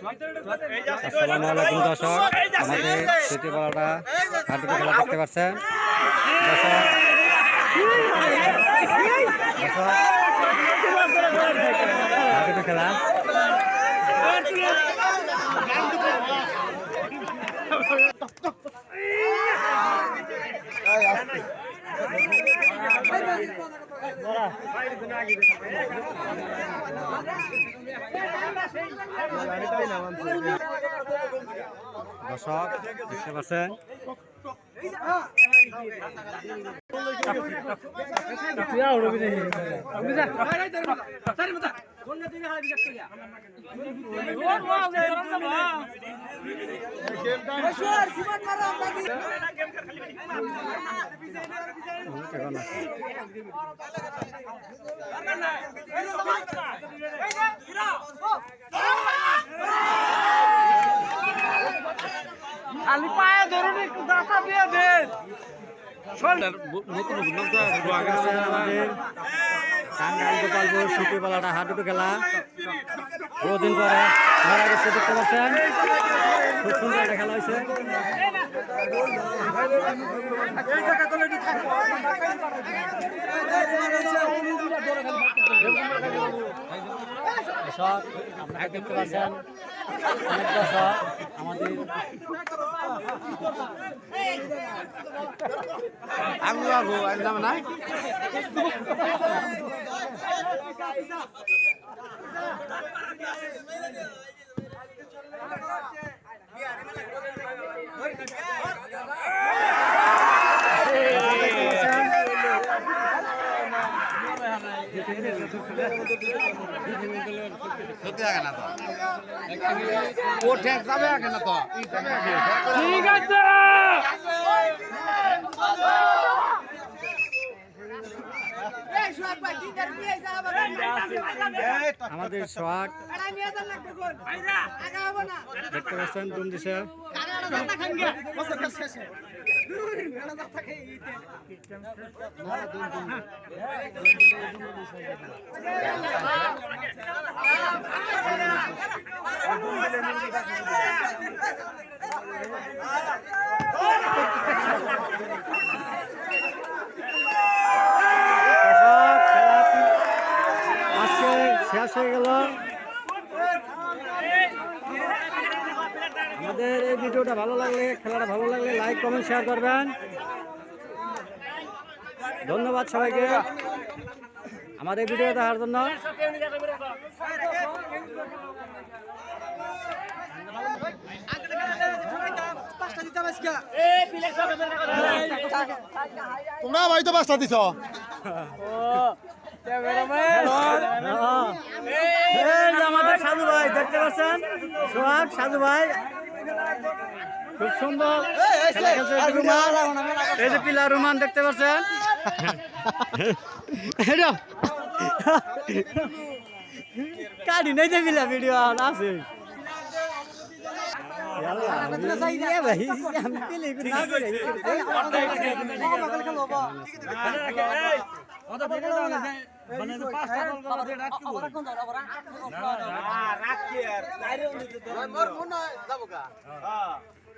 আসসালামু আলাইকুম দর্শক আমাদের স্মৃতিপাড়াটা হাডুডু খেলা দেখতে পাচ্ছেন। হাডুডু খেলা। দর্শক দেখতে পাচ্ছেন? কেমন আছে? খালি পায়ে ধরুন, একটু দাঁতা দিয়ে দেন। আমাদের টাঙ্গাইল গোপালপুর সুতিপালাটা খেলা। দেখতে পাচ্ছেন? খুব সুন্দর একটা খেলা দর্শক আপনারা দেখতে পাচ্ছেন অনেক দর্শক আমাদের আমি ঠিক আছে আমাদের সোহাগ দেখতে পাচ্ছেন খেলা আজকে শেষ হয়ে গেল। আমাদের এই ভিডিওটা ভালো লাগলে খেলাটা ভালো লাগলে লাইক কমেন্ট শেয়ার করবেন। ধন্যবাদ সবাইকে। আমাদের ভিডিও দেখার জন্য। তোমরা ভাই তো পাঁচটা দিছ। এই আমাদের সাধু ভাই দেখতে পাচ্ছেন? সোহাগ সাধু ভাই। খুব সুন্দর এই যে রুমান। এই যে পিলা রুমান দেখতে পাচ্ছেন কাটি নাই যে পিলা ভিডিও আছে